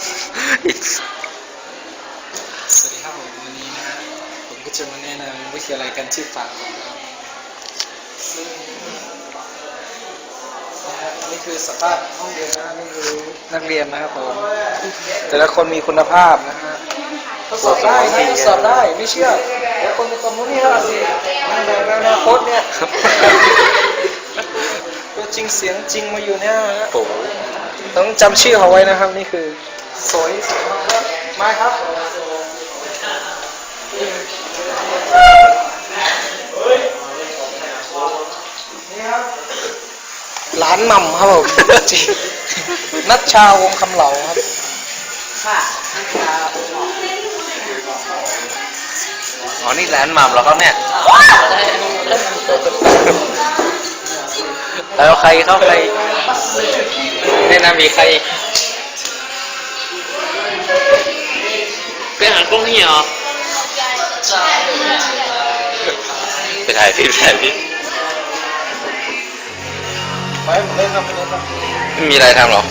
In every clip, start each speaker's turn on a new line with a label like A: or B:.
A: สวัสดีครับผมวันนี้นะผมก็จะมาแนะนำวิทยาลัยการชื่อฝากของเราซึ่งนะฮะนี่คือสภาพห้องเรียนนะนี่คือนักเรียนนะครับผมแต่ละคนมีคุณภาพนะฮะทดสอบได้นะทดสอบได้ไม่เชื่อเดี๋ยวคนในคอมมูนี่เราสิในอนาคตเนี่ยตัวจริงเสียงจริงมาอยู่เนี่ยนะฮะต้องจำชื่อเขาไว้นะครับนี่คือ สวยสวยมากครับมาครับนี่ครับร้านหม่ำครับผมจริงนัชชาวงคำเหลาครับ
B: อ๋อนี่ร้านหม่ำเหรอครับเนี่ยแล้วใครเข้าใครแนะนำมีใคร เป็นอาหารกล้องนี่เหรอไปถ่ายพี่ถ่ายพี่
A: ไปผมเล่นครับไปเล่นครับ
B: ไม่มีอะไรทำหรอ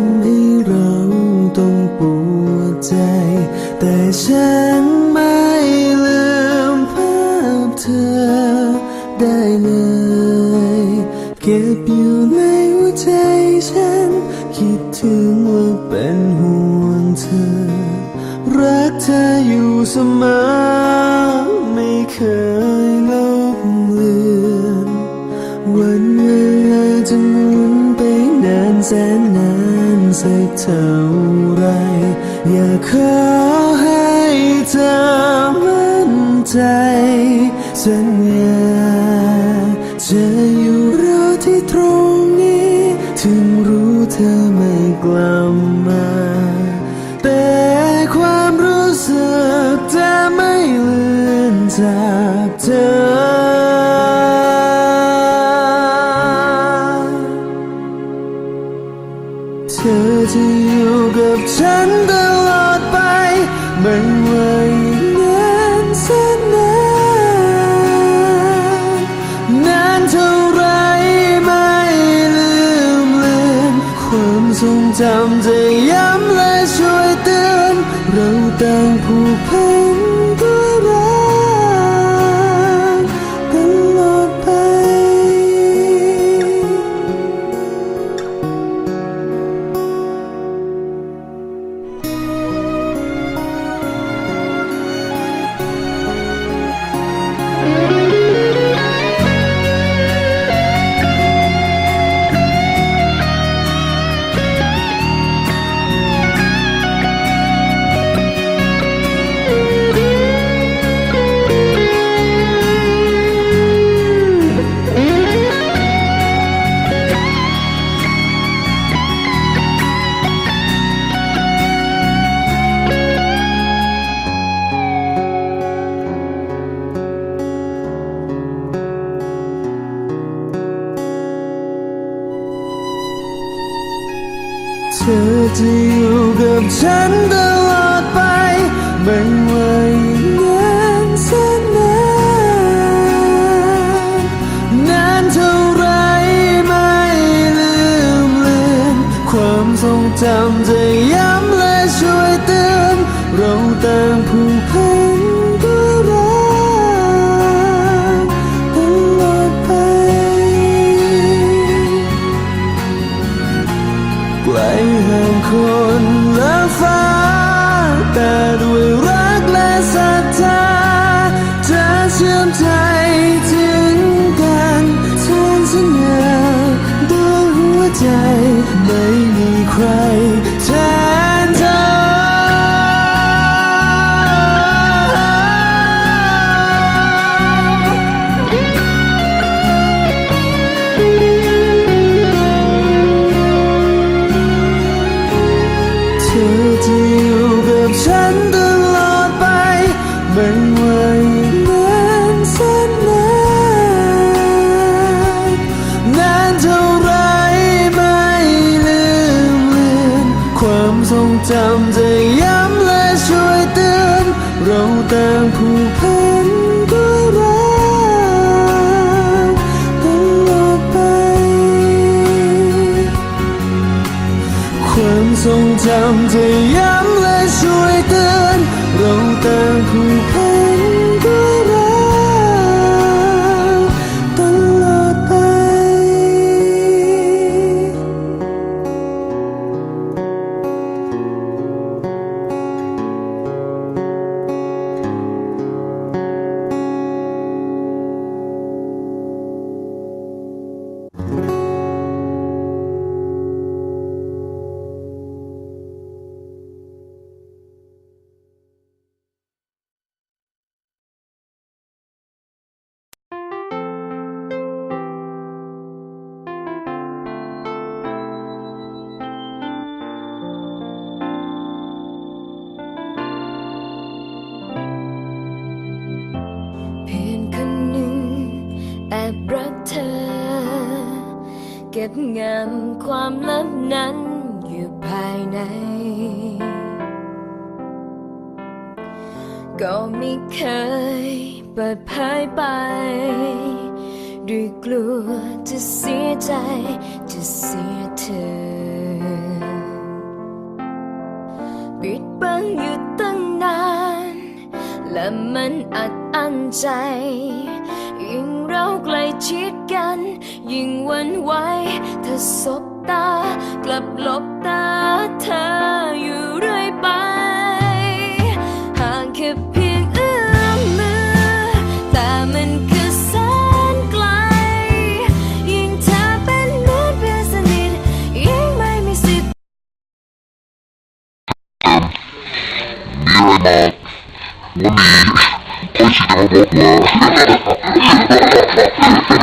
B: ำ
C: ให้เราต้องปวดใจ แต่ฉันไม่ลืมภาพเธอได้เลย เก็บอยู่ในหัวใจฉัน คิดถึงว่าเป็นห่วงเธอ รักเธออยู่เสมอ ไม่เคยลบเลือน วันเวลาจะหมุนไปนานแสนนาน สักเท่าไร อยากขอให้เธอมั่นใจ สัญญาจะอยู่รอที่ตรงนี้ ถึงรู้เธอไม่กลับ จะอยู่กับฉันตลอดไป ไม่ว่าอีกนานแสนนานนานเท่าไรไม่ลืมเลือนความทรงจำจะย้ำและช่วยเตือนเราต่างผู จะอยู่กับฉันตลอด sometimes ต่าง ก็
D: บงำความลับนั้นอยู่ภายใน ก็ไม่เคยเปิดเผยไป ด้วยกลัวจะเสียใจ จะเสียเธอ ปิดบังอยู่ตั้งนาน และมันอัดอั้นใจ ยิ่งเราใกล้ชิดกัน ยิ่งวันไหว อสบตา กลับลบตาเธออยู่เรื่อยไป ห่างแค่เพียงเอื้อมมือ แต่มันคือแสนไกล ยิ่งเธอเป็นเหมือนเพื่อนสนิทยิ่งไม่มีสิทธิ์
E: มีอะไรมาวันนี้พ่อชิดเขาบอกว่า